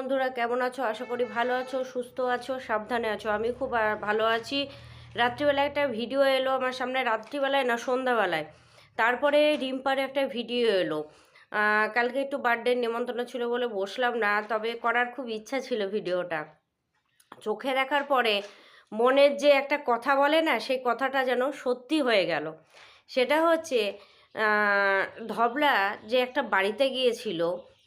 বন্ধুরা, কেমন আছো? আশা করি ভালো আছো, সুস্থ আছো, সাবধানে আছো। আমি খুব ভালো আছি। রাত্রিবেলায় একটা ভিডিও এলো আমার সামনে, রাত্রিবেলায় না, সন্ধ্যাবেলায়। তারপরে রিম্পার একটা ভিডিও এলো। কালকে একটু বার্থডে নেমন্তন্ন ছিল বলে বসলাম না, তবে করার খুব ইচ্ছা ছিল ভিডিওটা। চোখে দেখার পরে মনের যে একটা কথা বলে না, সেই কথাটা যেন সত্যি হয়ে গেল। সেটা হচ্ছে ধবলা যে একটা বাড়িতে গিয়েছিল,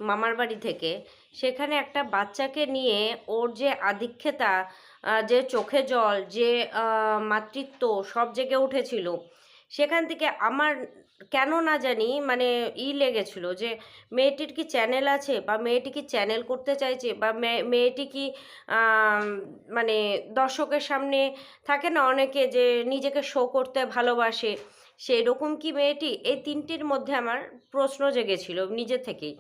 মামার বাড়ি থেকে সেখানে একটা বাচ্চাকে নিয়ে ওর যে আধিক্ষেতা যে চোখে জল, যে মাতৃত্ব সব জেগে উঠেছিল। সেখান থেকে আমার কেন না জানি মানে ই লেগেছিল যে, মেয়েটির কি চ্যানেল আছে বা মেয়েটি কি চ্যানেল করতে চাইছে বা মেয়ে- মেয়েটি কি মানে দর্শকের সামনে থাকে না অনেকে যে নিজেকে শো করতে ভালোবাসে? সেই রকম কি মেয়েটি? এই তিনটির মধ্যে আমার প্রশ্ন জেগেছিল নিজে থেকেই।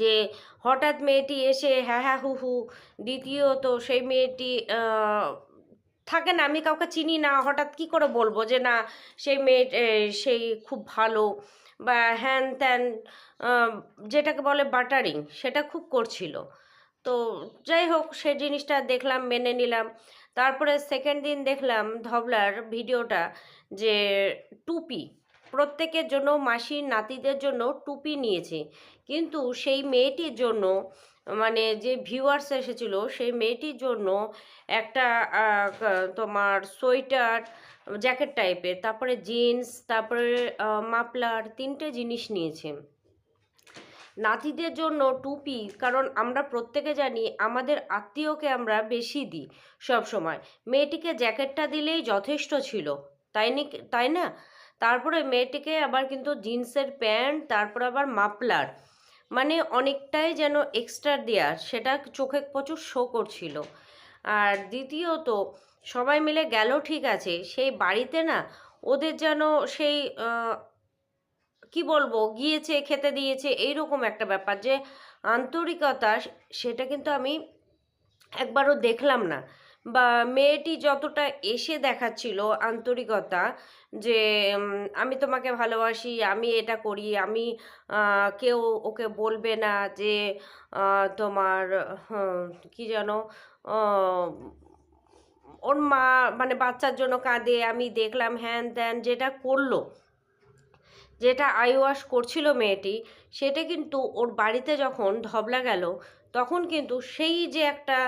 যে হঠাৎ মেয়েটি এসে হ্যাঁ হ্যাঁ হু হু, দ্বিতীয়ত সেই মেয়েটি থাকে না, আমি কাউকে চিনি না, হঠাৎ কি করে বলব যে না, সেই মেয়ে সেই খুব ভালো বা হ্যান ত্যান যেটাকে বলে বাটারিং, সেটা খুব করছিল। তো যাই হোক সে জিনিসটা দেখলাম, মেনে নিলাম। তারপরে সেকেন্ড দিন দেখলাম ধবলার ভিডিওটা যে টুপি প্রত্যেকের জন্য মাসির নাতিদের জন্য টুপি নিয়েছে। কিন্তু সেই মেয়েটির জন্য মানে যে ভিউয়ার্স এসেছিল সেই মেয়েটির জন্য একটা তোমার সোয়েটার জ্যাকেট টাইপের তারপরে জিন্স তারপরে আহ, মাফলার তিনটে জিনিস নিয়েছে। নাতিদের জন্য টুপি কারণ আমরা প্রত্যেকে জানি আমাদের আত্মীয়কে আমরা বেশি দিই সব সময় মেয়েটিকে জ্যাকেটটা দিলেই যথেষ্ট ছিল তাই নি তাই না? তারপরে মেয়েটিকে আবার কিন্তু জিন্সের প্যান্ট, তারপর আবার মাপলার মানে অনেকটাই যেন এক্সট্রা দেওয়ার সেটা চোখে প্রচুর শো করছিল। আর দ্বিতীয়ত, সবাই মিলে গেল ঠিক আছে, সেই বাড়িতে না ওদের যেন সেই কি বলব, গিয়েছে, খেতে দিয়েছে, এইরকম একটা ব্যাপার যে আন্তরিকতা, সেটা কিন্তু আমি একবারও দেখলাম না। বা মেয়েটি যতটা এসে দেখাচ্ছিল আন্তরিকতা যে আমি তোমাকে ভালোবাসি, আমি এটা করি, আমি কেউ ওকে বলবে না যে তোমার কি যেন ওর মা মানে বাচ্চার জন্য কাঁদে, আমি দেখলাম হ্যান ত্যান যেটা করল, যেটা আই ওয়াশ করছিল মেয়েটি, সেটা কিন্তু ওর বাড়িতে যখন ধবলা গেল তখন কিন্তু সেই যে একটা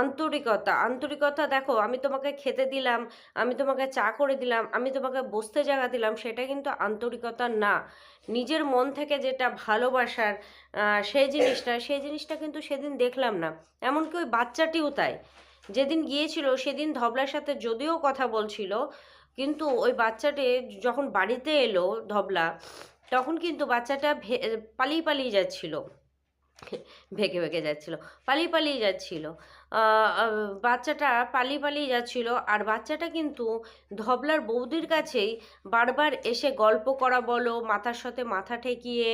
আন্তরিকতা আন্তরিকতা দেখো আমি তোমাকে খেতে দিলাম, আমি তোমাকে চা করে দিলাম, আমি তোমাকে বসতে জায়গা দিলাম, সেটা কিন্তু আন্তরিকতা না। নিজের মন থেকে যেটা ভালোবাসার সেই জিনিসটা সেই জিনিসটা কিন্তু সেদিন দেখলাম না। এমনকি ওই বাচ্চাটিও তাই। যেদিন গিয়েছিল সেদিন ধবলার সাথে যদিও কথা বলছিল, কিন্তু ওই বাচ্চাটি যখন বাড়িতে এলো ধবলা, তখন কিন্তু বাচ্চাটা পালিয়ে পালিয়ে যাচ্ছিল। ভেগে ভেগে যাচ্ছিল। পালিয়ে পালিয়ে যাচ্ছিল। বাচ্চাটা পালিয়ে পালিয়ে যাচ্ছিল। আর বাচ্চাটা কিন্তু ধবলার বৌদির কাছেই বারবার এসে গল্প করা বলো, মাথার সাথে মাথা ঠেকিয়ে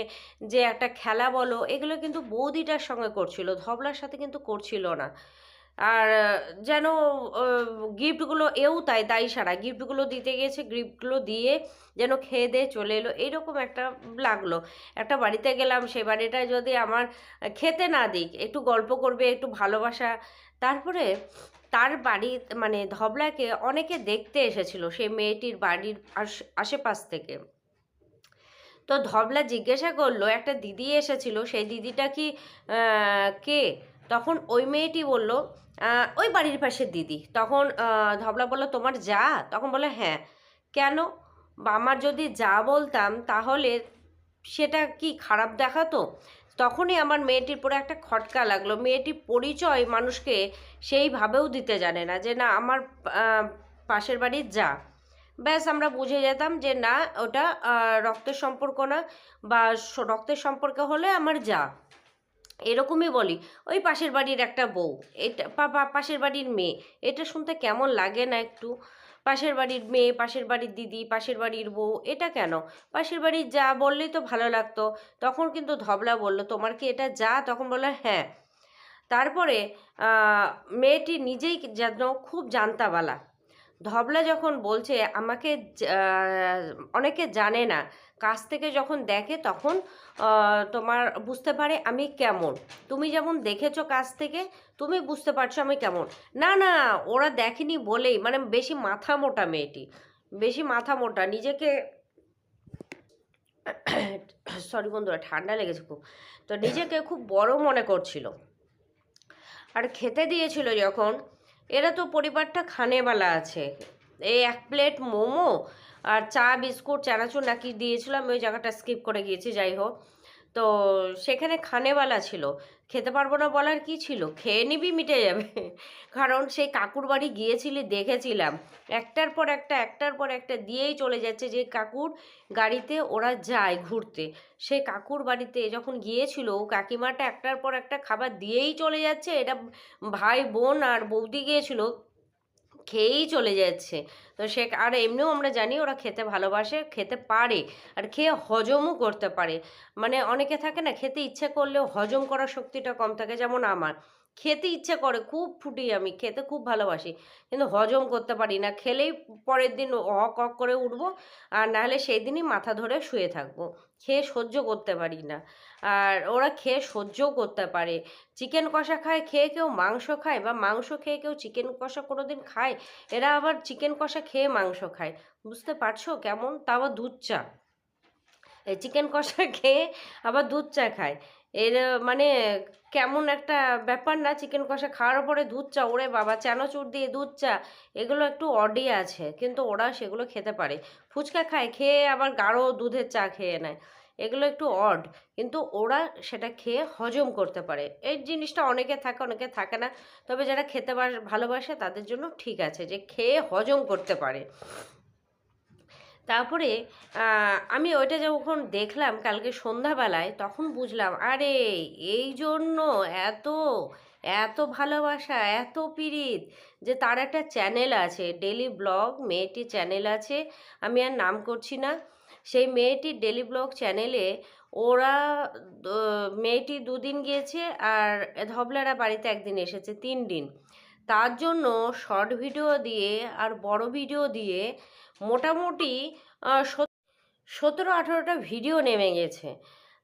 যে একটা খেলা বলো, এগুলো কিন্তু বৌদিটার সঙ্গে করছিল। ধবলার সাথে কিন্তু করছিল না। আর যেন গিফটগুলো এও তাই দায়ী সারা। গিফটগুলো দিতে গিয়েছে গিফটগুলো দিয়ে যেন খেয়ে দিয়ে চলে এলো। এইরকম একটা লাগল। একটা বাড়িতে গেলাম, সে বাড়িটায় যদি আমার খেতে না দিক, একটু গল্প করবে, একটু ভালোবাসা। তারপরে তার বাড়ি মানে ধবলাকে অনেকে দেখতে এসেছিল সেই মেয়েটির বাড়ির আশ- আশেপাশ থেকে। তো ধবলা জিজ্ঞাসা করল, একটা দিদি এসেছিল, সেই দিদিটা কি কে? তখন ওই মেয়েটি বলল ওই বাড়ির পাশের দিদি। তখন ধবলা বলল, তোমার যা? তখন বলে হ্যাঁ। কেন? আমার যদি যা বলতাম, তাহলে সেটা কি খারাপ দেখাতো? তখনই আমার মেয়েটির পরে একটা খটকা লাগল। মেয়েটি পরিচয় মানুষকে সেইভাবেও দিতে জানে না যে, না, আমার পাশের বাড়ির যা। ব্যাস, আমরা বুঝে যেতাম যে, না, ওটা রক্তের সম্পর্ক না বা রক্তের সম্পর্ক হলে আমার যা। এরকমই বলি, ওই পাশের বাড়ির একটা বউ, এটা পাশের বাড়ির মেয়ে, এটা শুনতে কেমন লাগে না একটু? পাশের বাড়ির মেয়ে, পাশের বাড়ির দিদি, পাশের বাড়ির বউ, এটা কেন? পাশের বাড়ির যা বললেই তো ভালো লাগতো। তখন কিন্তু ধবলা বলল, তোমার কি এটা যা? তখন বলল হ্যাঁ। তারপরে মেয়েটি নিজেই যেন খুব জানতাবালা। ধবলা যখন বলছে, আমাকে অনেকে জানে না। কাছ থেকে যখন দেখে তখন তোমার বুঝতে পারে আমি কেমন। তুমি যেমন দেখেছ কাছ থেকে, তুমি বুঝতে পারছ আমি কেমন। না না, ওরা দেখেনি বলেই মানে বেশি মাথা মোটা মেয়েটি, বেশি মাথা মোটা, নিজেকে সরি বন্ধুরা, ঠান্ডা লেগেছে খুব। তো নিজেকে খুব বড় মনে করছিল। আর খেতে দিয়েছিল যখন এরা তো পরিবারটা খানেবালা আছে। এই এক প্লেট মোমো আর চা, বিস্কুট, চানাচুর নাকি দিয়েছিলাম, ওই জায়গাটা স্কিপ করে গিয়েছি, যাই হোক। তো সেখানে খানেওয়ালা ছিল। খেতে পারব না বলার কি ছিল? খেয়ে নিবি, মিটে যাবে। কারণ সেই কাকুর বাড়ি গিয়েছিলি, দেখেছিলাম। একটার পর একটা, একটার পর একটা দিয়েই চলে যাচ্ছে যে কাকুর গাড়িতে ওরা যায় ঘুরতে। সেই কাকুর বাড়িতে যখন গিয়েছিল কাকিমাটা একটার পর একটা খাবার দিয়েই চলে যাচ্ছে। এটা ভাই বোন আর বৌদি গিয়েছিল খেয়েই চলে যাচ্ছে। তো সে আর এমনিও আমরা জানি ওরা খেতে ভালোবাসে, খেতে পারে আর খেয়ে হজমও করতে পারে। মানে অনেকে থাকে না, খেতে ইচ্ছে করলেও হজম করার শক্তিটা কম থাকে, যেমন আমার। খেতে ইচ্ছে করে, খুব ফুটি আমি, খেতে খুব ভালোবাসি। কিন্তু হজম করতে পারি না, খেলেই পরের দিন অক অক করে উঠবো, আর নাহলে সেই দিনই মাথা ধরে শুয়ে থাকব। খেয়ে সহ্য করতে পারি না। আর ওরা খেয়ে সহ্যও করতে পারে। চিকেন কষা খায়, খেয়ে কেউ মাংস খায় বা মাংস খেয়ে কেউ চিকেন কষা কোনো দিন খায়, এরা আবার চিকেন কষা খেয়ে মাংস খায়। বুঝতে পারছ কেমন? তা আবার দুধ চা। চিকেন কষা খেয়ে আবার দুধ চা খায়। এর মানে কেমন একটা ব্যাপার না চিকেন কষা খাওয়ার পরে দুধ চা, ওরে বাবা, চানাচুর দিয়ে দুধ চা, এগুলো একটু অডি আছে, কিন্তু ওরা সেগুলো খেতে পারে। ফুচকা খায়, খেয়ে আবার গাঢ় দুধের চা খেয়ে নেয়, এগুলো একটু অড কিন্তু ওরা সেটা খেয়ে হজম করতে পারে। এই জিনিসটা অনেকে থাকে অনেকে থাকে না, তবে যারা খেতে বাস- ভালোবাসে, তাদের জন্য ঠিক আছে, যে খেয়ে হজম করতে পারে। তারপরে আমি ওইটা যখন দেখলাম কালকে সন্ধ্যাবেলায়, তখন বুঝলাম, আরে, এই জন্য এত এত ভালোবাসা, এত পীড়িত যে তার একটা চ্যানেল আছে, ডেলি ব্লগ মেয়েটি চ্যানেল আছে, আমি আর নাম করছি না। সেই মেয়েটির ডেলি ব্লগ চ্যানেলে ওরা মেয়েটি দুদিন গিয়েছে আর ধবলারা বাড়িতে একদিন এসেছে, তিন দিন। তার জন্য শর্ট ভিডিও দিয়ে আর বড় ভিডিও দিয়ে মোটামুটি সতেরো, আঠেরোটা ভিডিও নেমে গেছে।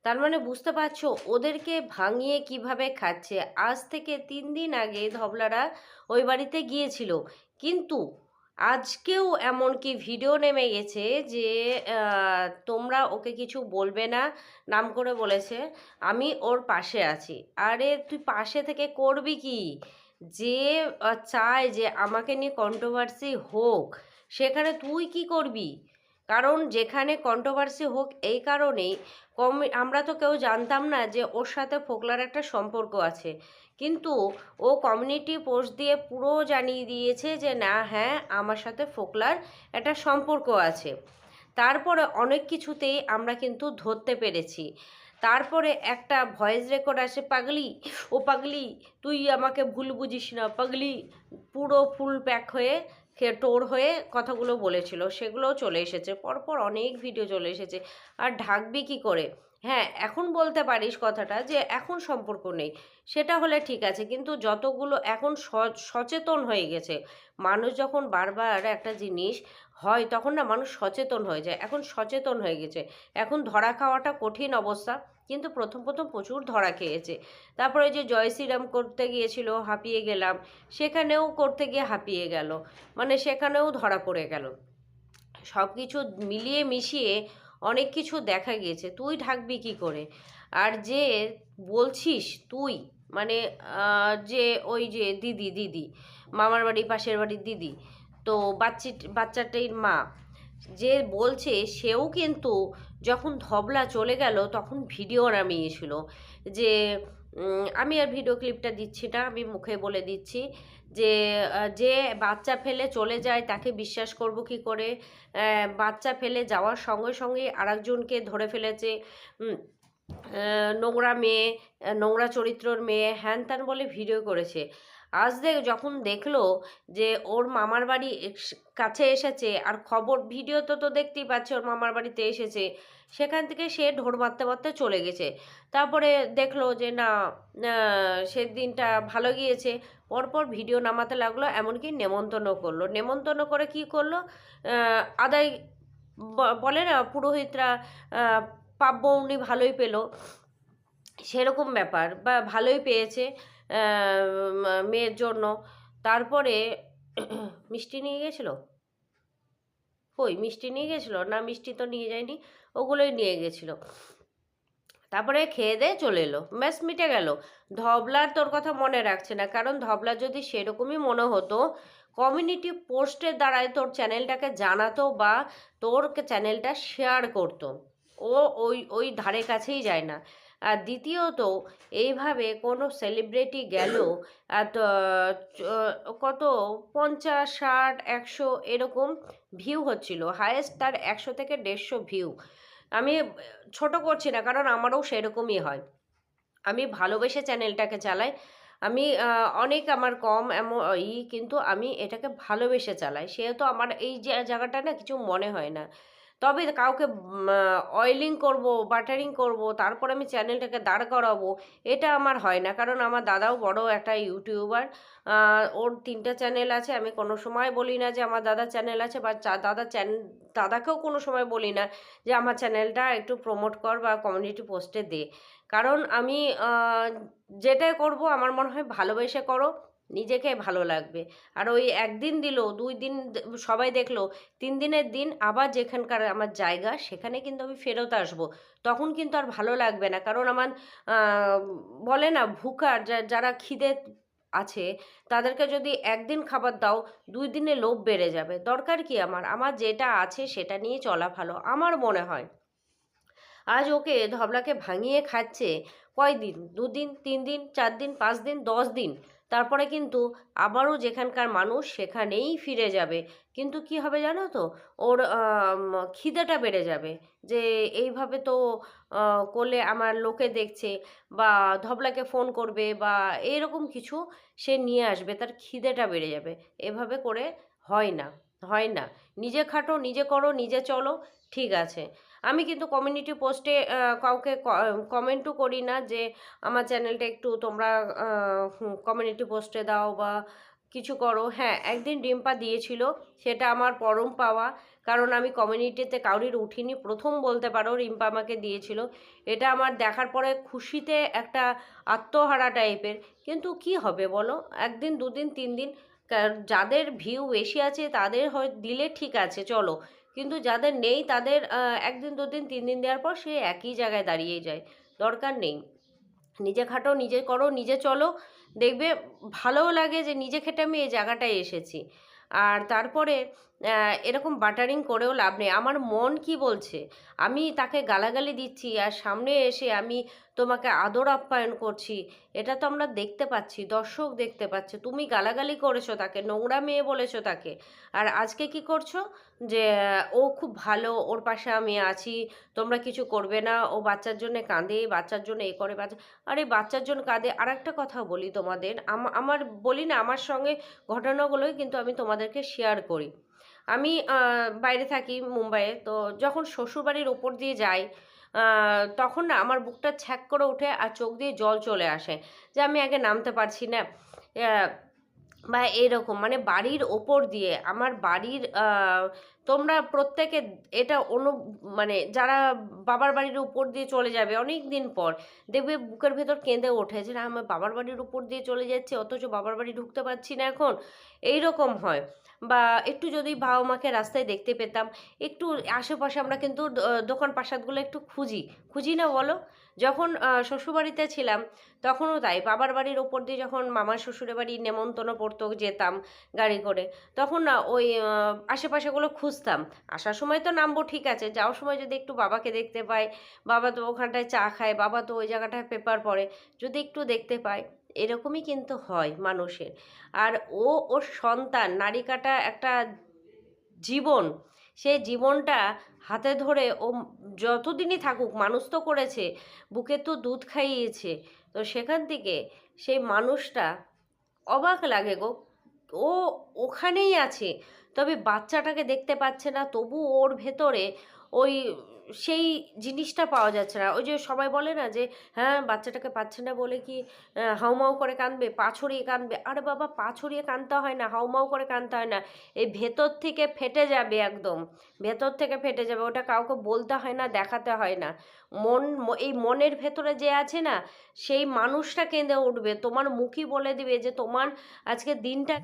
তার মানে বুঝতে পারছ, ওদেরকে ভাঙিয়ে কীভাবে খাচ্ছে? আজ থেকে তিন দিন আগে ধবলারা ওই বাড়িতে গিয়েছিল। কিন্তু আজকেও এমন কি ভিডিও নেমে গেছে যে তোমরা ওকে কিছু বলবে না, নাম করে বলেছে, আমি ওর পাশে আছি। আরে, তুই পাশে থেকে করবি কি? যে চায় যে আমাকে নিয়ে কন্ট্রোভার্সি হোক সেখানে তুই কি করবি? কারণ যেখানে কন্ট্রোভার্সি হোক, এই কারণেই কম আমরা তো কেউ জানতাম না যে ওর সাথে ফোকলার একটা সম্পর্ক আছে। কিন্তু ও কমিউনিটি পোস্ট দিয়ে পুরো জানিয়ে দিয়েছে যে, না হ্যাঁ আমার সাথে ফোকলার একটা সম্পর্ক আছে। তারপরে অনেক কিছুতেই আমরা কিন্তু ধরতে পেরেছি। তারপরে একটা ভয়েস রেকর্ড আসে, পাগলি, ও পাগলি, তুই আমাকে ভুল বুঝিস না, পাগলি। পুরো ফুল প্যাক হয়ে টোর হয়ে কথাগুলো বলেছিল, সেগুলোও চলে এসেছে। পরপর অনেক ভিডিও চলে এসেছে। আর ঢাকবি কি করে? হ্যাঁ এখন বলতে পারিস কথাটা যে এখন সম্পর্ক নেই। সেটা হলে ঠিক আছে, কিন্তু যতগুলো এখন সচেতন হয়ে গেছে। মানুষ যখন বারবার একটা জিনিস হয়, তখন না মানুষ সচেতন হয়ে যায়। এখন সচেতন হয়ে গেছে। এখন ধরা খাওয়াটা কঠিন অবস্থা। কিন্তু প্রথম প্রথম প্রচুর ধরা খেয়েছে। তারপরে যে জয় শ্রীরাম করতে গিয়েছিল, হাঁপিয়ে গেলাম, সেখানেও করতে গিয়ে হাঁপিয়ে গেল। মানে সেখানেও ধরা পড়ে গেল। সব কিছু মিলিয়ে মিশিয়ে অনেক কিছু দেখা গিয়েছে। তুই ঢাকবি কি করে? আর যে বলছিস তুই মানে যে ওই যে দিদি দিদি, মামার বাড়ি, পাশের বাড়ির দিদি, তো বাচ্চি, বাচ্চাটির মা যে বলছে সেও কিন্তু যখন ধবলা চলে গেল তখন ভিডিও নামিয়েছিল যে আমি আর ভিডিও ক্লিপটা দিচ্ছি না, আমি মুখে বলে দিচ্ছি যে যে বাচ্চা ফেলে চলে যায় তাকে বিশ্বাস করব কি করে? বাচ্চা ফেলে যাওয়ার সঙ্গে সঙ্গে আরেকজনকে ধরে ফেলেছে নোংরা মেয়ে নোংরা চরিত্রর মেয়ে হ্যান ত্যান বলে ভিডিও করেছে। আজ দেখ যখন দেখল যে ওর মামার বাড়ি কাছে এসেছে, আর খবর ভিডিও তো তো দেখতেই পাচ্ছে ওর মামার বাড়িতে এসেছে, সেখান থেকে সে ঢোর মারতে মারতে চলে গেছে। তারপরে দেখল যে না সে দিনটা ভালো গিয়েছে। পরপর ভিডিও নামাতে লাগল, এমনকি নেমন্তন্ন করল। নেমন্তন্ন করে কি করল? আদায় বলে না, পুরোহিতরা পাব্য উনি ভালোই পেল। সেরকম ব্যাপার, বা ভালোই পেয়েছে। মেয়ের জন্য। তারপরে মিষ্টি নিয়ে গেছিল? কই, মিষ্টি নিয়ে গেছিল? না, মিষ্টি তো নিয়ে যায়নি, ওগুলোই নিয়ে গেছিল। তারপরে খেয়ে দিয়ে চলে এলো। ব্যাস, মিটে গেল। ধবলার তোর কথা মনে রাখছে না, কারণ ধবলার যদি সেরকমই মনে হতো কমিউনিটি পোস্টের দ্বারাই তোর চ্যানেলটাকে জানাতো বা তোর চ্যানেলটা শেয়ার করতো। ও ওই ওই ধারে কাছেই যায় না। আর দ্বিতীয়ত, এইভাবে কোনো সেলিব্রিটি গেল কত? পঞ্চাশ, ষাট, একশো এরকম ভিউ হচ্ছিল। হায়েস্ট তার একশো থেকে দেড়শো ভিউ আমি ছোট করছি না, কারণ আমারও সেরকমই হয়। আমি ভালোবেসে চ্যানেলটাকে চালাই। আমি অনেক আমার কম এমন ই, কিন্তু আমি এটাকে ভালোবেসে চালাই। সেহেতু আমার এই জায়গাটা না কিছু মনে হয় না। তবে কাউকে অয়েলিং করব বাটারিং করব, তারপর আমি চ্যানেলটাকে দাঁড় করাবো, এটা আমার হয় না। কারণ আমার দাদাও বড় একটা ইউটিউবার ওর তিনটা চ্যানেল আছে। আমি কোনো সময় বলি না যে আমার দাদা চ্যানেল আছে বা দাদা চ্যান দাদাকেও কোনো সময় বলি না যে আমার চ্যানেলটা একটু প্রমোট কর বা কমিউনিটি পোস্টে দে। কারণ আমি যেটাই করব, আমার মনে হয় ভালোবেসে করো। নিজেকে ভালো লাগবে। আর ওই একদিন দিল, দুই দিন সবাই দেখল, তিন দিনের দিন আবার যেখানকার আমার জায়গা, সেখানে কিন্তু আমি ফেরত আসব। তখন কিন্তু আর ভালো লাগবে না। কারণ আমার বলে না, ভুকার যারা খিদে আছে, তাদেরকে যদি একদিন খাবার দাও, দুই দিনে লোভ বেড়ে যাবে। দরকার কি আমার? আমার যেটা আছে, সেটা নিয়ে চলা ভালো, আমার মনে হয়। আজ ওকে ধবলাকে ভাঙিয়ে খাচ্ছে কয়দিন? দুদিন, তিন দিন, চার দিন, পাঁচ দিন, দশ দিন? তারপরে কিন্তু আবারও যেখানকার মানুষ সেখানেই ফিরে যাবে। কিন্তু কি হবে জানো তো? ওর খিদেটা বেড়ে যাবে যে এইভাবে তো করলে আমার লোকে দেখছে বা ধবলাকে ফোন করবে বা এরকম কিছু সে নিয়ে আসবে, তার খিদেটা বেড়ে যাবে। এভাবে করে হয় না হয় না। নিজে খাটো, নিজে করো, নিজে চলো, ঠিক আছে। আমি কিন্তু কমিউনিটি পোস্টে কাউকে কমেন্টও করি না যে আমার চ্যানেলটা একটু তোমরা কমিউনিটি পোস্টে দাও বা কিছু করো। হ্যাঁ একদিন ডিম্পা দিয়েছিল, সেটা আমার পরম পাওয়া। কারণ আমি কমিউনিটিতে কাউরির উঠিনি। প্রথম বলতে পারো, রিম্পা আমাকে দিয়েছিল। এটা আমার দেখার পরে খুশিতে একটা আত্মহারা টাইপের কিন্তু কি হবে বলো? একদিন, দুদিন, তিন দিন যাদের ভিউ বেশি আছে, তাদের হয়, দিলে ঠিক আছে, চলো। কিন্তু যাদের নেই তাদের একদিন, দুদিন, তিন দিন দেওয়ার পর সে একই জায়গায় দাঁড়িয়ে যায়। দরকার নেই। নিজে খাটো, নিজে করো, নিজে চলো। দেখবে ভালোও লাগে যে নিজে খেটে আমি এই জায়গাটায় এসেছি। আর তারপরে এরকম বাটারিং করেও লাভ নেই। আমার মন কি বলছে? আমি তাকে গালাগালি দিচ্ছি আর সামনে এসে আমি তোমাকে আদর আপ্যায়ন করছি। এটা তো আমরা দেখতে পাচ্ছি, দর্শক দেখতে পাচ্ছে। তুমি গালাগালি করেছ তাকে, নোংরা মেয়ে বলেছ তাকে। আর আজকে কি করছ? যে, ও খুব ভালো, ওর পাশে আমি আছি, তোমরা কিছু করবে না। ও বাচ্চার জন্য কাঁদে, বাচ্চার জন্য এ করে, বাচ্চা আরে, বাচ্চার জন্য কাঁদে। আর একটা কথা বলি তোমাদের। আমার, বলি না, আমার সঙ্গে ঘটনাগুলোই কিন্তু আমি তোমাদেরকে শেয়ার করি। আমি বাইরে থাকি মুম্বাইয়ে, তো যখন শ্বশুরবাড়ির ওপর দিয়ে যাই তখন না আমার বুকটা ছ্যাক করে ওঠে আর চোখ দিয়ে জল চলে আসে যে আমি আগে নামতে পারছি না। বা এরকম মানে বাড়ির ওপর দিয়ে, আমার বাড়ির তোমরা প্রত্যেকে এটা অনু মানে যারা বাবার বাড়ির উপর দিয়ে চলে যাবে অনেক দিন পর, দেখবে বুকের ভেতর কেঁদে ওঠে যে না আমার বাবার বাড়ির উপর দিয়ে চলে যাচ্ছে, অথচ বাবার বাড়ি ঢুকতে পারছি না এখন। এই রকম হয়। বা একটু যদি বাবা মাকে রাস্তায় দেখতে পেতাম, একটু আশেপাশে আমরা কিন্তু দোকান পাশাতগুলো একটু খুঁজি। খুঁজি না বলো? যখন শ্বশুরবাড়িতে ছিলাম, তখনও তাই। বাবার বাড়ির ওপর দিয়ে যখন মামার শ্বশুরের বাড়ি নেমন্তন্ন পড়তো, যেতাম গাড়ি করে, তখন না ওই আশেপাশেগুলো আশেপাশেগুলো খুঁজতাম আসার সময় তো নামবো, ঠিক আছে। যাওয়ার সময় যদি একটু বাবাকে দেখতে পাই, বাবা তো ওখানটায় চা খায়, বাবা তো ওই জায়গাটায় পেপার পড়ে, যদি একটু দেখতে পাই, এরকমই কিন্তু হয় মানুষের। আর ও, ওর সন্তান নারিকাটা একটা জীবন, সে জীবনটা হাতে ধরে ও যতদিনই থাকুক, মানুষ তো করেছে, বুকে তো দুধ খাইয়েছে। তো সেখান থেকে সেই মানুষটা অবাক লাগে গো। ও ওখানেই আছে। তবে বাচ্চাটাকে দেখতে পাচ্ছে না, তবু ওর ভেতরে ওই সেই জিনিসটা পাওয়া যাচ্ছে না। ওই যে সবাই বলে না যে হ্যাঁ বাচ্চাটাকে পাচ্ছে না বলে কি হাউমাউ করে কাঁদবে, পা ছড়িয়ে কাঁদবে? আরে বাবা, পা ছড়িয়ে কাঁদতে হয় না হাউমাউ করে কাঁদতে হয় না। এই ভেতর থেকে ফেটে যাবে একদম, ভেতর থেকে ফেটে যাবে, ওটা কাউকে বলতে হয় না, দেখাতে হয় না। মন এই মনের ভেতরে যে আছে না, সেই মানুষটা কেঁদে উঠবে। তোমার মুখই বলে দিবে যে, তোমার আজকে দিনটা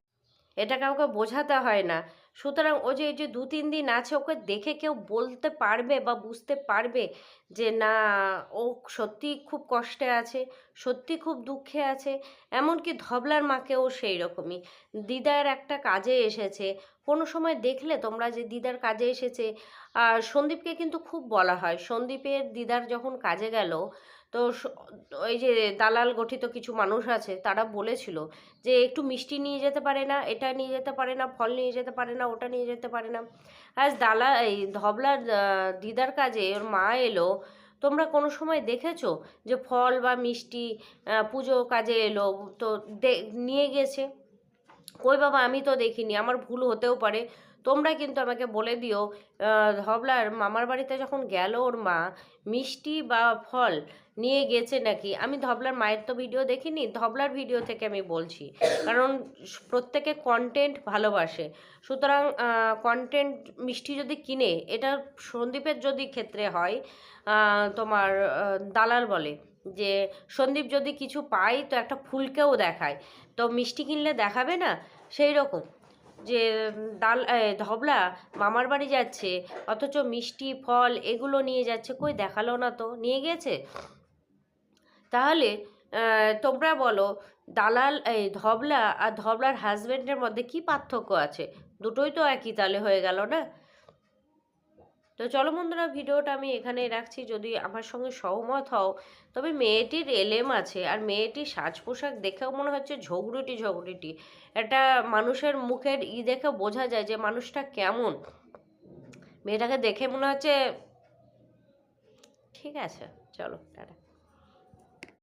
এটা কাউকে বোঝাতে হয় না। সুতরাং ও যে এই যে দু তিন দিন আছে, ওকে দেখে কেউ বলতে পারবে বা বুঝতে পারবে যে না, ও সত্যি খুব কষ্টে আছে সত্যি খুব দুঃখে আছে, এমনকি ধবলার মাকেও সেই রকমই দিদার একটা কাজে এসেছে। কোনো সময় দেখলে তোমরা যে দিদার কাজে এসেছে? আর সন্দীপকে কিন্তু খুব বলা হয়। সন্দীপের দিদার যখন কাজে গেল তো ওই যে দালাল গঠিত কিছু মানুষ আছে, তারা বলেছিল যে একটু মিষ্টি নিয়ে যেতে পারে না, এটা নিয়ে যেতে পারে না, ফল নিয়ে যেতে পারে না, ওটা নিয়ে যেতে পারে না। আজ দালা এই ধবলার দিদার কাজে ওর মা এলো। তোমরা কোনো সময় দেখেছ যে ফল বা মিষ্টি পুজো কাজে এলো, তো নিয়ে গেছে? কই বাবা, আমি তো দেখিনি, আমার ভুল হতেও পারে। তোমরা কিন্তু আমাকে বলে দিও ধবলার মামার বাড়িতে যখন গেল ওর মা, মিষ্টি বা ফল নিয়ে গেছে নাকি? আমি ধবলার মায়ের তো ভিডিও দেখিনি, ধবলার ভিডিও থেকে আমি বলছি। কারণ প্রত্যেকে কন্টেন্ট ভালোবাসে। সুতরাং কন্টেন্ট মিষ্টি যদি কিনে, এটা সন্দীপের যদি ক্ষেত্রে হয় তোমার দালাল বলে যে, সন্দীপ যদি কিছু পায়, তো একটা ফুলকেও দেখায়। তো মিষ্টি কিনলে দেখাবে না? সেই রকম যে দাল ধবলা মামার বাড়ি যাচ্ছে, অথচ মিষ্টি, ফল এগুলো নিয়ে যাচ্ছে, কই দেখাল না তো, নিয়ে গেছে তাহলে তোমরা বলো, দালাল এই ধবলা আর ধবলার হাজব্যান্ডের মধ্যে কি পার্থক্য আছে? দুটোই তো একই তালে হয়ে গেল না? তো চলো বন্ধুরা, ভিডিওটা আমি এখানেই রাখছি। যদি আমার সঙ্গে সহমত হও, তবে মেয়েটির এলেম আছে আর মেয়েটির সাজ পোশাক দেখেও মনে হচ্ছে ঝগড়ুটি ঝগড়িটি। এটা মানুষের মুখের ই দেখে বোঝা যায় যে মানুষটা কেমন। মেয়েটাকে দেখে মনে হচ্ছে, ঠিক আছে, চলো, টাটা।